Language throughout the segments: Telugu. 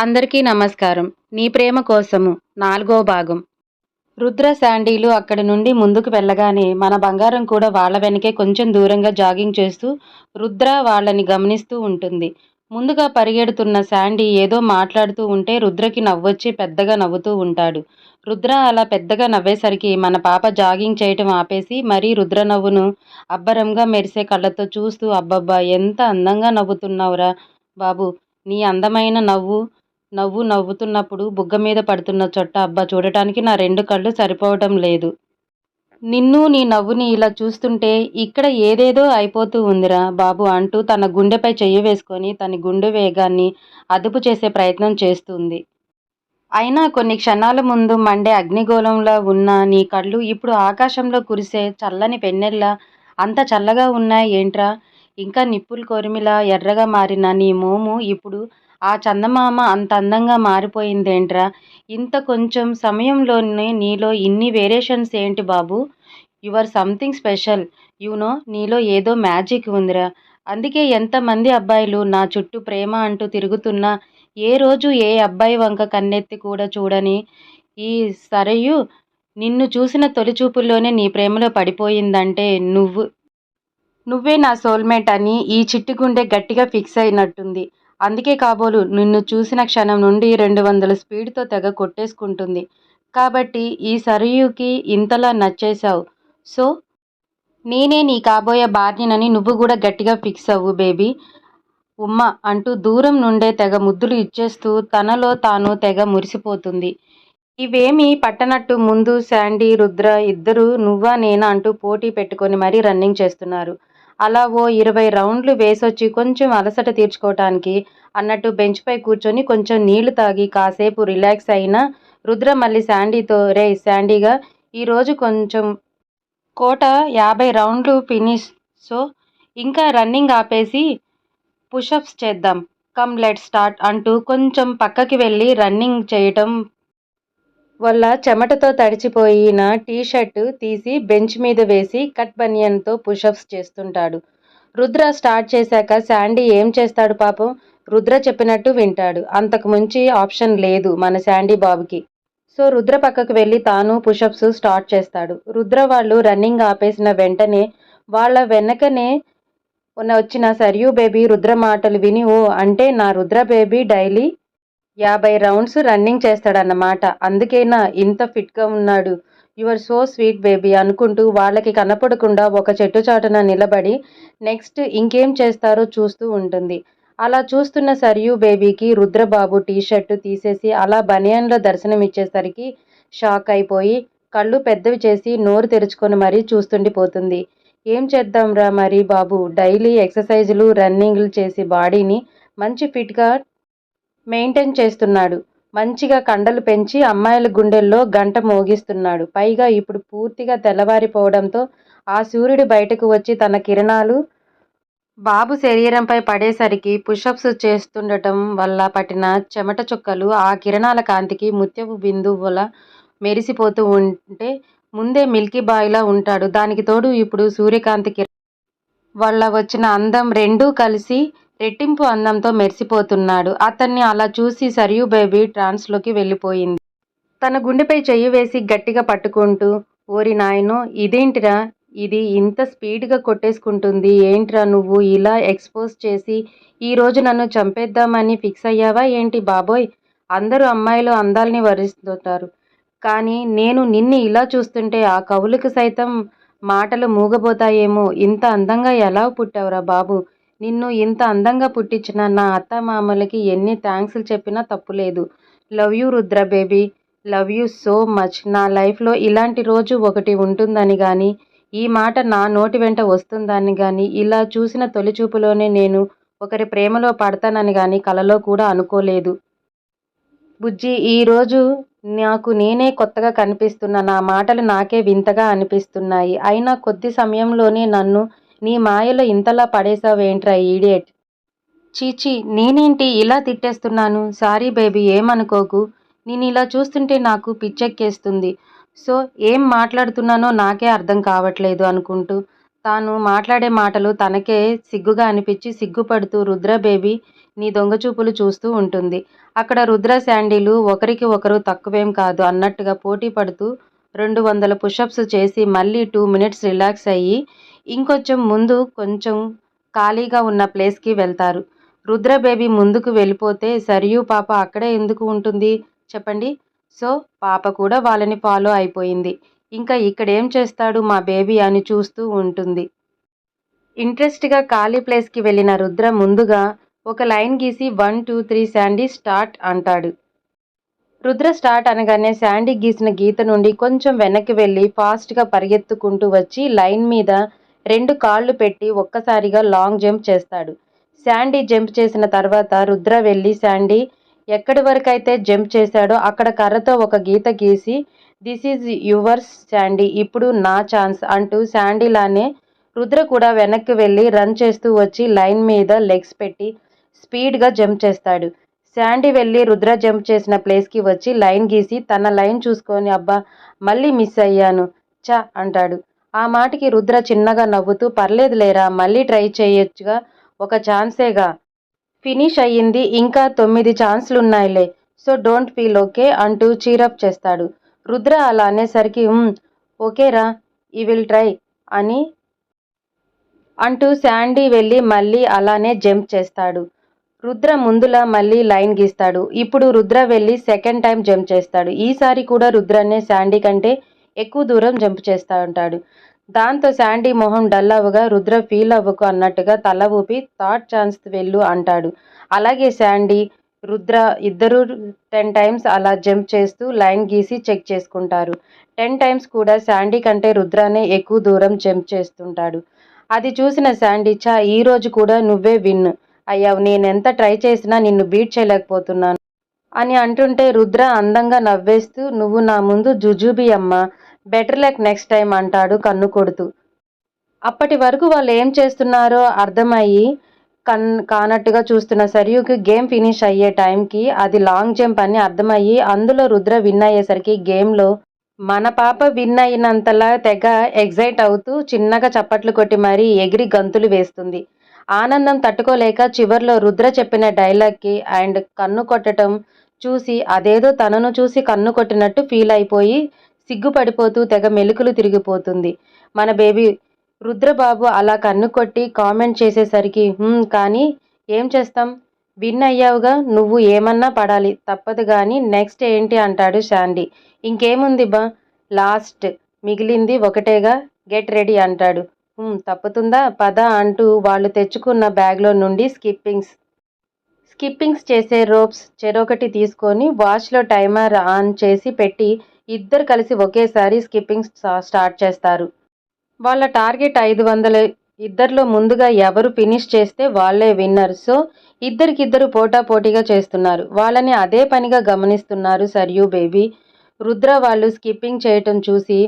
అందరికీ నమస్కారం. నీ ప్రేమ కోసము నాలుగో భాగం. రుద్ర శాండీలు అక్కడి నుండి ముందుకు వెళ్ళగానే మన బంగారం కూడా వాళ్ళ వెనకే కొంచెం దూరంగా జాగింగ్ చేస్తూ రుద్ర వాళ్ళని గమనిస్తూ ఉంటుంది. ముందుగా పరిగెడుతున్న శాండీ ఏదో మాట్లాడుతూ ఉంటే రుద్రకి నవ్వొచ్చి పెద్దగా నవ్వుతూ ఉంటాడు. రుద్ర అలా పెద్దగా నవ్వేసరికి మన పాప జాగింగ్ చేయటం ఆపేసి మరీ రుద్ర నవ్వును అబ్బరంగా మెరిసే కళ్ళతో చూస్తూ అబ్బబ్బా ఎంత అందంగా నవ్వుతున్నావురా బాబు నీ అందమైన నవ్వు నవ్వు నవ్వుతున్నప్పుడు బుగ్గ మీద పడుతున్న చొట్ట అబ్బా చూడటానికి నా రెండు కళ్ళు సరిపోవటం లేదు. నిన్ను నీ నవ్వుని ఇలా చూస్తుంటే ఇక్కడ ఏదేదో అయిపోతూ ఉందిరా బాబు అంటూ తన గుండెపై చెయ్యి వేసుకొని తన గుండె వేగాన్ని అదుపు చేసే ప్రయత్నం చేస్తుంది. అయినా కొన్ని క్షణాల ముందు మండే అగ్నిగోళంలో ఉన్న నీ కళ్ళు ఇప్పుడు ఆకాశంలో కురిసే చల్లని పెన్నెల్లా అంత చల్లగా ఉన్నాయి ఏంట్రా? ఇంకా నిప్పులు కొరిమిలా ఎర్రగా మారిన నీ మోము ఇప్పుడు ఆ చందమామ అంత అందంగా మారిపోయిందేంట్రా? ఇంత కొంచెం సమయంలోనే నీలో ఇన్ని వేరియేషన్స్ ఏంటి బాబు? You are something special. You know నీలో ఏదో మ్యాజిక్ ఉందిరా. అందుకే ఎంతమంది అబ్బాయిలు నా చుట్టూ ప్రేమ అంటూ తిరుగుతున్నా ఏ రోజు ఏ అబ్బాయి వంక కన్నెత్తి కూడా చూడని ఈ సరయు నిన్ను చూసిన తొలి చూపుల్లోనే నీ ప్రేమలో పడిపోయిందంటే నువ్వు నువ్వే నా సోల్మేట్ అని ఈ చిట్టి గుండె గట్టిగా ఫిక్స్ అయినట్టుంది. అందుకే కాబోలు నిన్ను చూసిన క్షణం నుండి రెండు వందల స్పీడ్తో తెగ కొట్టేసుకుంటుంది. కాబట్టి ఈ సరయుకి ఇంతలా నచ్చేశావు. సో నేనే నీ కాబోయే భార్యనని నువ్వు కూడా గట్టిగా ఫిక్స్ అవ్వు బేబీ. ఉమ్మ అంటూ దూరం నుండే తెగ ముద్దులు ఇచ్చేస్తూ తనలో తాను తెగ మురిసిపోతుంది. ఇవేమీ పట్టనట్టు ముందు శాండీ రుద్ర ఇద్దరు నువ్వా నేనా అంటూ పోటీ పెట్టుకొని మరీ రన్నింగ్ చేస్తున్నారు. అలా ఓ ఇరవై రౌండ్లు వేసొచ్చి కొంచెం అలసట తీర్చుకోవటానికి అన్నట్టు బెంచ్పై కూర్చొని కొంచెం నీళ్ళు తాగి కాసేపు రిలాక్స్ అయిన రుద్ర మళ్ళీ శాండీతో రే శాండీగా ఈరోజు కొంచెం కోట యాభై రౌండ్లు ఫినిష్ సో ఇంకా రన్నింగ్ ఆపేసి పుషప్స్ చేద్దాం. కమ్ లెట్ స్టార్ట్ అంటూ కొంచెం పక్కకి వెళ్ళి రన్నింగ్ చేయటం వల్ల చెమటతో తడిచిపోయిన టీషర్ట్ తీసి బెంచ్ మీద వేసి కట్ బనియన్తో పుషప్స్ చేస్తుంటాడు. రుద్ర స్టార్ట్ చేశాక శాండీ ఏం చేస్తాడు పాపం? రుద్ర చెప్పినట్టు వింటాడు. అంతకు మించి ఆప్షన్ లేదు మన శాండీ బాబుకి. సో రుద్ర పక్కకు వెళ్ళి తాను పుషప్స్ స్టార్ట్ చేస్తాడు. రుద్ర వాళ్ళు రన్నింగ్ ఆపేసిన వెంటనే వాళ్ళ వెనకనే ఉన్న వచ్చిన సరియు బేబీ రుద్ర మాటలు విని ఓ అంటే నా రుద్ర బేబీ డైలీ యాభై రౌండ్స్ రన్నింగ్ చేస్తాడన్నమాట. అందుకేనా ఇంత ఫిట్గా ఉన్నాడు. యువర్ సో స్వీట్ బేబీ అనుకుంటూ వాళ్ళకి కనపడకుండా ఒక చెట్టు చాటున నిలబడి నెక్స్ట్ ఇంకేం చేస్తారో చూస్తూ ఉంటుంది. అలా చూస్తున్న సరియు బేబీకి రుద్రబాబు టీ షర్టు తీసేసి అలా బనియన్లో దర్శనమిచ్చేసరికి షాక్ అయిపోయి కళ్ళు పెద్దవి చేసి నోరు తెరుచుకొని మరీ చూస్తుండిపోతుంది ఏం చేద్దాంరా మరి బాబు? డైలీ ఎక్సర్సైజులు రన్నింగ్లు చేసి బాడీని మంచి ఫిట్గా మెయింటైన్ చేస్తున్నాడు. మంచిగా కండలు పెంచి అమ్మాయిల గుండెల్లో గంట మోగిస్తున్నాడు. పైగా ఇప్పుడు పూర్తిగా తెల్లవారిపోవడంతో ఆ సూర్యుడు బయటకు వచ్చి తన కిరణాలు బాబు శరీరంపై పడేసరికి పుషప్స్ చేస్తుండటం వల్ల పట్టిన చెమట చుక్కలు ఆ కిరణాల కాంతికి ముత్యపు బిందువుల మెరిసిపోతూ ఉంటే ముందే మిల్కీ బాయ్లా ఉంటాడు. దానికి తోడు ఇప్పుడు సూర్యకాంతి కిరణం వల్ల వచ్చిన అందం రెండూ కలిసి రెట్టింపు అందంతో మెరిసిపోతున్నాడు. అతన్ని అలా చూసి సరియు బేబీ ట్రాన్స్లోకి వెళ్ళిపోయింది. తన గుండెపై చెయ్యి వేసి గట్టిగా పట్టుకుంటూ ఓరి నాయనో ఇదేంటిరా? ఇది ఇంత స్పీడ్గా కొట్టేసుకుంటుంది. ఏంట్రా నువ్వు ఇలా ఎక్స్పోజ్ చేసి ఈరోజు నన్ను చంపేద్దామని ఫిక్స్ అయ్యావా ఏంటి బాబోయ్? అందరూ అమ్మాయిలు అందాలని వరిస్తుంటారు. కానీ నేను నిన్ను ఇలా చూస్తుంటే ఆ కవులకు సైతం మాటలు మూగబోతాయేమో. ఇంత అందంగా ఎలా పుట్టావురా బాబు? నిన్ను ఇంత అందంగా పుట్టించిన నా అత్త మామలకి ఎన్ని థ్యాంక్స్లు చెప్పినా తప్పులేదు. Love you Rudra baby. Love you so much. నా లైఫ్లో ఇలాంటి రోజు ఒకటి ఉంటుందని కానీ ఈ మాట నా నోటి వెంట వస్తుందని కానీ ఇలా చూసిన తొలి చూపులోనే నేను ఒకరి ప్రేమలో పడతానని కానీ కలలో కూడా అనుకోలేదు. బుజ్జి ఈరోజు నాకు నేనే కొత్తగా కనిపిస్తున్న నా మాటలు నాకే వింతగా అనిపిస్తున్నాయి. అయినా కొద్ది సమయంలోనే నన్ను నీ మాయలో ఇంతలా పడేసావేంట్రా ఈడియట్? చీచీ నేనేంటి ఇలా తిట్టేస్తున్నాను? Sorry baby ఏమనుకోకు? నేను ఇలా చూస్తుంటే నాకు పిచ్చెక్కేస్తుంది. సో ఏం మాట్లాడుతున్నానో నాకే అర్థం కావట్లేదు అనుకుంటూ తాను మాట్లాడే మాటలు తనకే సిగ్గుగా అనిపించి సిగ్గుపడుతూ రుద్ర బేబీ నీ దొంగచూపులు చూస్తూ ఉంటుంది. అక్కడ రుద్ర శాండీలు ఒకరికి ఒకరు తక్కువేం కాదు అన్నట్టుగా పోటీ పడుతూ రెండు వందల పుషప్స్ చేసి మళ్ళీ టూ మినిట్స్ రిలాక్స్ అయ్యి ఇంకొంచెం ముందు కొంచెం ఖాళీగా ఉన్న ప్లేస్కి వెళ్తారు. రుద్ర బేబీ ముందుకు వెళ్ళిపోతే సరియు పాప అక్కడే ఎందుకు ఉంటుంది? చెప్పండి. సో పాప కూడా వాళ్ళని ఫాలో అయిపోయింది. ఇంకా ఇక్కడేం చేస్తాడు మా బేబీ అని చూస్తూ ఉంటుంది. ఇంట్రెస్ట్గా ఖాళీ ప్లేస్కి వెళ్ళిన రుద్ర ముందుగా ఒక లైన్ గీసి one two three Sandy start అంటాడు. రుద్ర స్టార్ట్ అనగానే శాండీ గీసిన గీత నుండి కొంచెం వెనక్కి వెళ్ళి ఫాస్ట్గా పరిగెత్తుకుంటూ వచ్చి లైన్ మీద రెండు కాళ్ళు పెట్టి ఒక్కసారిగా లాంగ్ జంప్ చేస్తాడు. శాండీ జంప్ చేసిన తర్వాత రుద్ర వెళ్ళి శాండీ ఎక్కడి వరకు అయితే జంప్ చేశాడో అక్కడ కర్రతో ఒక గీత గీసి దిస్ ఈజ్ యువర్స్ శాండీ ఇప్పుడు నా ఛాన్స్ అంటూ శాండీలానే రుద్ర కూడా వెనక్కి వెళ్ళి రన్ చేస్తూ వచ్చి లైన్ మీద లెగ్స్ పెట్టి స్పీడ్గా జంప్ చేస్తాడు. శాండీ వెళ్ళి రుద్ర జంప్ చేసిన ప్లేస్కి వచ్చి లైన్ గీసి తన లైన్ చూసుకొని అబ్బా మళ్ళీ మిస్ అయ్యాను చ అంటాడు. ఆ మాటికి రుద్ర చిన్నగా నవ్వుతూ పర్లేదు లేరా మళ్ళీ ట్రై చేయొచ్చుగా ఒక ఛాన్సేగా. ఫినిష్ అయ్యింది ఇంకా తొమ్మిది ఛాన్స్లున్నాయిలే సో డోంట్ ఫీల్ ఓకే అంటూ చీరప్ చేస్తాడు. రుద్ర అలా అనేసరికి ఓకేరా ఈ విల్ ట్రై అని అంటూ శాండీ వెళ్ళి మళ్ళీ అలానే జంప్ చేస్తాడు. రుద్ర ముందులా మళ్ళీ లైన్ గీస్తాడు. ఇప్పుడు రుద్ర వెళ్ళి సెకండ్ టైం జంప్ చేస్తాడు. ఈసారి కూడా రుద్రనే శాండీ కంటే ఎక్కువ దూరం జంప్ చేస్తూ ఉంటాడు. దాంతో శాండీ మొహం డల్ అవ్వగా రుద్ర ఫీల్ అవ్వకు అన్నట్టుగా తల ఊపి థర్డ్ ఛాన్స్ వెళ్ళు అంటాడు. అలాగే శాండీ రుద్ర ఇద్దరు టెన్ టైమ్స్ అలా జంప్ చేస్తూ లైన్ గీసి చెక్ చేసుకుంటారు. టెన్ టైమ్స్ కూడా శాండీ కంటే రుద్రానే ఎక్కువ దూరం జంప్ చేస్తుంటాడు. అది చూసిన శాండీ చా ఈరోజు కూడా నువ్వే విన్. అయ్యావు నేనెంత ట్రై చేసినా నిన్ను బీట్ చేయలేకపోతున్నాను. అని అంటుంటే రుద్ర అందంగా నవ్వేస్తూ నువ్వు నా ముందు జుజుబి అమ్మ బెటర్ లక్ నెక్స్ట్ టైం అంటాడు కన్ను కొడుతూ. అప్పటి వరకు వాళ్ళు ఏం చేస్తున్నారో అర్థమయ్యి కన్ కానట్టుగా చూస్తున్న సరియుకి గేమ్ ఫినిష్ అయ్యే టైంకి అది లాంగ్ జంప్ అని అర్థమయ్యి అందులో రుద్ర విన్ అయ్యేసరికి గేమ్లో మన పాప విన్ అయినంతలా తెగ ఎగ్జైట్ అవుతూ చిన్నగా చప్పట్లు కొట్టి మరీ ఎగిరి గంతులు వేస్తుంది. ఆనందం తట్టుకోలేక చివర్లో రుద్ర చెప్పిన డైలాగ్కి అండ్ కన్ను కొట్టడం చూసి అదేదో తనను చూసి కన్ను కొట్టినట్టు ఫీల్ అయిపోయి సిగ్గుపడిపోతూ తెగ మెలుకులు తిరిగిపోతుంది. మన బేబీ రుద్రబాబు అలా కన్ను కొట్టి కామెంట్ చేసేసరికి కానీ ఏం చేస్తాం? విన్ అయ్యావుగా నువ్వు ఏమన్నా పడాలి తప్పదు కానీ నెక్స్ట్ ఏంటి? అంటాడు శాండీ. ఇంకేముంది బా లాస్ట్ మిగిలింది ఒకటేగా గెట్ రెడీ అంటాడు. తప్పుతుందా? పద అంటూ వాళ్ళు తెచ్చుకున్న బ్యాగ్లో నుండి స్కిప్పింగ్స్ స్కిప్పింగ్స్ చేసే రోప్స్ చెరొకటి తీసుకొని వాచ్లో టైమర్ ఆన్ చేసి పెట్టి ఇద్దరు కలిసి ఒకేసారి స్కిప్పింగ్స్ స్టార్ట్ చేస్తారు. వాళ్ళ టార్గెట్ ఐదు వందలు ఇద్దరిలో ముందుగా ఎవరు ఫినిష్ చేస్తే వాళ్ళే విన్నర్. సో ఇద్దరికిద్దరు పోటా పోటీగా చేస్తున్నారు. వాళ్ళని అదే పనిగా గమనిస్తున్నారు సర్యూ బేబీ. రుద్ర వాళ్ళు స్కిప్పింగ్ చేయటం చూసి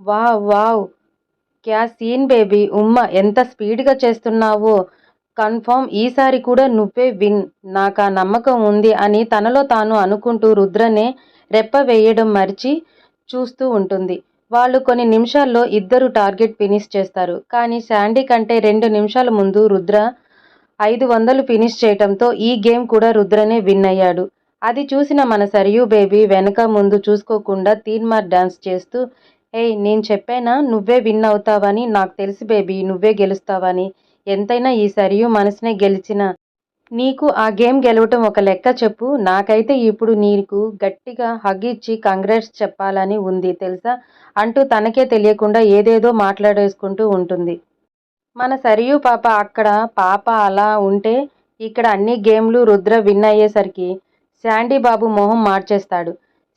వావ్ వావ్ క్యా సీన్ బేబీ ఉమ్మ ఎంత స్పీడ్గా చేస్తున్నావో. కన్ఫర్మ్ ఈసారి కూడా నువ్వే విన్. నాకు ఆ నమ్మకం ఉంది అని తనలో తాను అనుకుంటూ రుద్రనే రెప్ప వేయడం మరిచి చూస్తూ ఉంటుంది. వాళ్ళు కొన్ని నిమిషాల్లో ఇద్దరు టార్గెట్ ఫినిష్ చేస్తారు. కానీ శాండీ కంటే రెండు నిమిషాల ముందు రుద్ర ఐదు వందలు ఫినిష్ చేయటంతో ఈ గేమ్ కూడా రుద్రనే విన్ అయ్యాడు. అది చూసిన మన సరియు బేబీ వెనక ముందు చూసుకోకుండా తీన్మార్ డాన్స్ చేస్తూ ఏయ్ నేను చెప్పానా? నువ్వే విన్ అవుతావని నాకు తెలుసు బేబీ నువ్వే గెలుస్తావని. ఎంతైనా ఈ సరియు మనసునే గెలిచిన. నీకు ఆ గేమ్ గెలవటం ఒక లెక్క చెప్పు. నాకైతే ఇప్పుడు నీకు గట్టిగా హగ్ ఇచ్చి కంగ్రాట్స్ చెప్పాలని ఉంది తెలుసా? అంటూ తనకే తెలియకుండా ఏదేదో మాట్లాడేసుకుంటూ ఉంటుంది. మన సరియు పాప అక్కడ పాప అలా ఉంటే ఇక్కడ అన్ని గేమ్లు రుద్ర విన్ అయ్యేసరికి శాండీ బాబు మొహం మార్చేస్తాడు.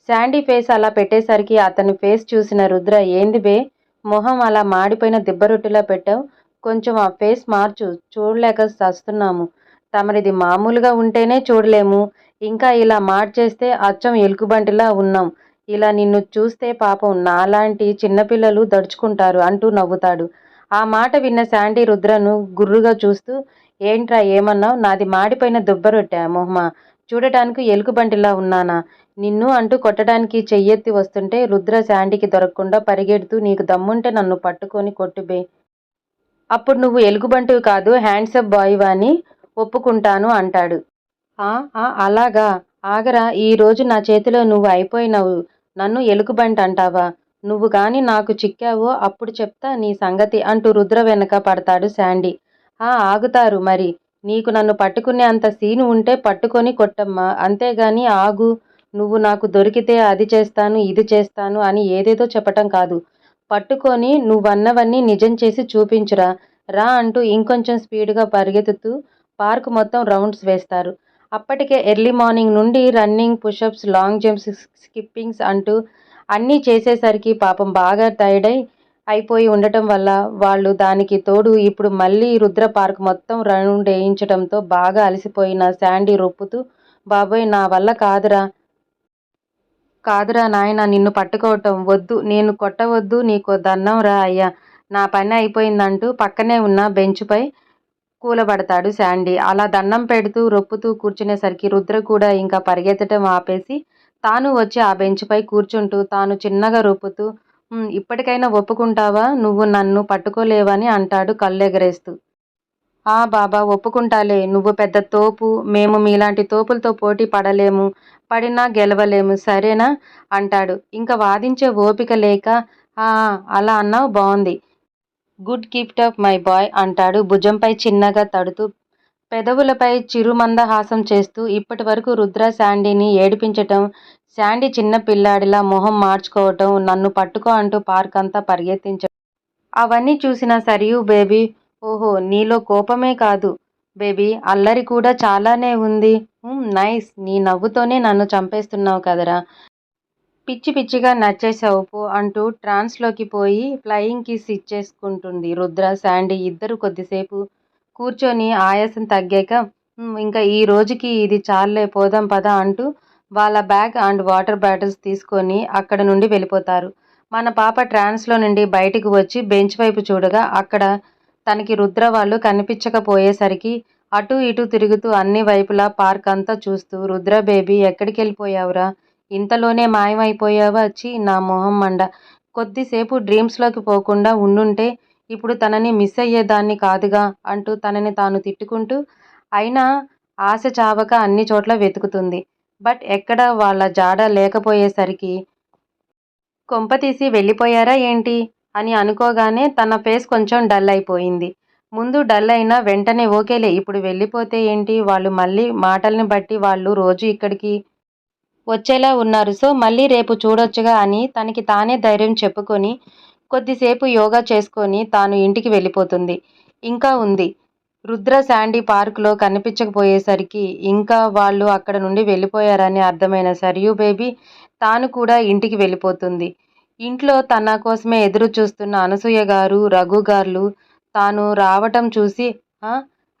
శాండీ ఫేస్ అలా పెట్టేసరికి అతని ఫేస్ చూసిన రుద్ర ఏంది బే? మొహం అలా మాడిపోయిన దిబ్బరొట్టులా పెట్టావు? కొంచెం ఆ ఫేస్ మార్చు చూడలేక చస్తున్నాము తమరిది మామూలుగా ఉంటేనే చూడలేము. ఇంకా ఇలా మార్చేస్తే అచ్చం ఎలుగుబంటిలా ఉన్నాం. ఇలా నిన్ను చూస్తే పాపం నాలాంటి చిన్నపిల్లలు దడుచుకుంటారు అంటూ నవ్వుతాడు. ఆ మాట విన్న శాండీ రుద్రను గుర్రుగా చూస్తూ ఏంట్రా ఏమన్నావు? నాది మాడిపోయిన దుబ్బరొట్టా మొహమా? చూడటానికి ఎలుగుబంటిలా ఉన్నానా? నిన్ను అంటూ కొట్టడానికి చెయ్యెత్తి వస్తుంటే రుద్ర శాండీకి దొరకకుండా పరిగెడుతూ నీకు దమ్ముంటే నన్ను పట్టుకొని కొట్టుబే అప్పుడు నువ్వు ఎలుగుబంటివి కాదు హ్యాండ్సప్ బాయ్ అని ఒప్పుకుంటాను అంటాడు. అలాగా. ఆగరా. ఈరోజు నా చేతిలో నువ్వు అయిపోయినావు. నన్ను ఎలుకబంటి అంటావా? నువ్వు కానీ నాకు చిక్కావో అప్పుడు చెప్తా నీ సంగతి అంటూ రుద్ర వెనక పడతాడు శాండీ. ఆ ఆగుతారు మరి. నీకు నన్ను పట్టుకునే అంత సీను ఉంటే పట్టుకొని కొట్టమ్మా. అంతేగాని ఆగు. నువ్వు నాకు దొరికితే అది చేస్తాను ఇది చేస్తాను అని ఏదేదో చెప్పటం కాదు. పట్టుకొని నువ్వన్నవన్నీ నిజం చేసి చూపించురా. రా అంటూ ఇంకొంచెం స్పీడ్గా పరిగెత్తుతూ పార్క్ మొత్తం రౌండ్స్ వేస్తారు. అప్పటికే ఎర్లీ మార్నింగ్ నుండి running pushups long jumps skippings అంటూ అన్నీ చేసేసరికి పాపం బాగా టైర్డ్ అయిపోయి ఉండటం వల్ల వాళ్ళు దానికి తోడు ఇప్పుడు మళ్ళీ రుద్ర పార్క్ మొత్తం రౌండ్ వేయించడంతో బాగా అలసిపోయిన శాండీ రొప్పుతూ బాబోయ్ నా వల్ల కాదురా. కాదురా నాయన నిన్ను పట్టుకోవటం వద్దు. నేను కొట్టవద్దు నీకు దన్నం రా అయ్యా. నా పని అయిపోయిందంటూ పక్కనే ఉన్న బెంచ్పై కూలబడతాడు శాండీ. అలా దండం పెడుతూ రొప్పుతూ కూర్చునేసరికి రుద్ర కూడా ఇంకా పరిగెత్తటం ఆపేసి తాను వచ్చి ఆ బెంచ్పై కూర్చుంటూ తాను చిన్నగా రొప్పుతూ ఇప్పటికైనా ఒప్పుకుంటావా? నువ్వు నన్ను పట్టుకోలేవని అంటాడు కళ్ళెగరేస్తూ. ఆ బాబా ఒప్పుకుంటాలే నువ్వు పెద్ద తోపు మేము మీలాంటి తోపులతో పోటీ పడలేము పడినా గెలవలేము సరేనా? అంటాడు. ఇంకా వాదించే ఓపిక లేక "ఆ, అలా అన్నావు బాగుంది good gift of my boy అంటాడు భుజంపై చిన్నగా తడుతూ. పెదవులపై చిరుమందహాసం చేస్తూ ఇప్పటి వరకు రుద్ర శాండీని ఏడిపించటం శాండీ చిన్న పిల్లాడిలా మొహం మార్చుకోవటం నన్ను పట్టుకో అంటూ పార్క్ అంతా పరిగెత్తించడం అవన్నీ చూసిన సరియు బేబీ ఓహో నీలో కోపమే కాదు. బేబీ అల్లరి కూడా చాలానే ఉంది. నైస్. నీ నవ్వుతోనే నన్ను చంపేస్తున్నావు కదరా. పిచ్చి పిచ్చిగా నచ్చేసావు అంటూ ట్రాన్స్లోకి పోయి ఫ్లయింగ్ కిస్ ఇచ్చేసుకుంటుంది రుద్ర శాండీ ఇద్దరు కొద్దిసేపు కూర్చొని ఆయాసం తగ్గాక ఇంకా ఈ రోజుకి ఇది చాలే పోదాం పద అంటూ వాళ్ళ బ్యాగ్ అండ్ వాటర్ బాటిల్స్ తీసుకొని అక్కడ నుండి వెళ్ళిపోతారు. మన పాప ట్రాన్స్లో నుండి బయటికి వచ్చి బెంచ్ వైపు చూడగా అక్కడ తనకి రుద్ర వాళ్ళు కనిపించకపోయేసరికి అటు ఇటు తిరుగుతూ అన్ని వైపులా పార్క్ అంతా చూస్తూ రుద్ర బేబీ ఎక్కడికి వెళ్ళిపోయావురా ఇంతలోనే మాయమైపోయావా? వచ్చి నా మొహం మండ. కొద్దిసేపు డ్రీమ్స్లోకి పోకుండా ఉండుంటే ఇప్పుడు తనని మిస్ అయ్యేదాన్ని కాదుగా అంటూ తనని తాను తిట్టుకుంటూ అయినా ఆశ చావక అన్ని చోట్ల వెతుకుతుంది. బట్ ఎక్కడ వాళ్ళ జాడ లేకపోయేసరికి కొంపతీసి వెళ్ళిపోయారా ఏంటి? అని అనుకోగానే తన ఫేస్ కొంచెం డల్ అయిపోయింది. ముందు డల్ అయినా వెంటనే ఓకేలే ఇప్పుడు వెళ్ళిపోతే ఏంటి? వాళ్ళు మళ్ళీ మాటల్ని బట్టి వాళ్ళు రోజు ఇక్కడికి వచ్చేలా ఉన్నారు. సో మళ్ళీ రేపు చూడొచ్చుగా అని తనకి తానే ధైర్యం చెప్పుకొని కొద్దిసేపు యోగా చేసుకొని తాను ఇంటికి వెళ్ళిపోతుంది. ఇంకా ఉంది. రుద్ర శాండీ పార్కులో కనిపించకపోయేసరికి ఇంకా వాళ్ళు అక్కడ నుండి వెళ్ళిపోయారని అర్థమైన సరియు బేబీ తాను కూడా ఇంటికి వెళ్ళిపోతుంది. ఇంట్లో తన కోసమే ఎదురు చూస్తున్న అనసూయ గారు రఘు గారు తాను రావటం చూసి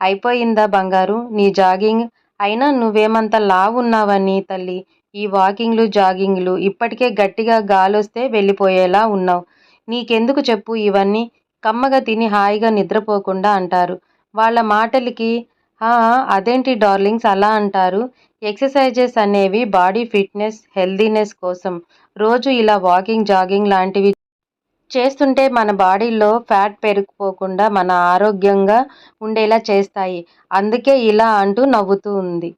అయిపోయిందా బంగారు? నీ జాగింగ్? అయినా నువ్వేమంత లావున్నావని తల్లి. ఈ వాకింగ్లు జాగింగ్లు ఇప్పటికే గట్టిగా గాలొస్తే వెళ్ళిపోయేలా ఉన్నావు. నీకెందుకు చెప్పు ఇవన్నీ? కమ్మగా తిని హాయిగా నిద్రపోకుండా అంటారు. వాళ్ళ మాటలకి అదేంటి డార్లింగ్స్ అలా అంటారు? ఎక్సర్సైజెస్ అనేవి బాడీ ఫిట్నెస్ హెల్దీనెస్ కోసం. రోజు ఇలా వాకింగ్ జాగింగ్ లాంటివి చేస్తుంటే మన బాడీలో ఫ్యాట్ పెరిగిపోకుండా మన ఆరోగ్యంగా ఉండేలా చేస్తాయి. అందుకే ఇలా అంటూ నవ్వుతూ ఉంది.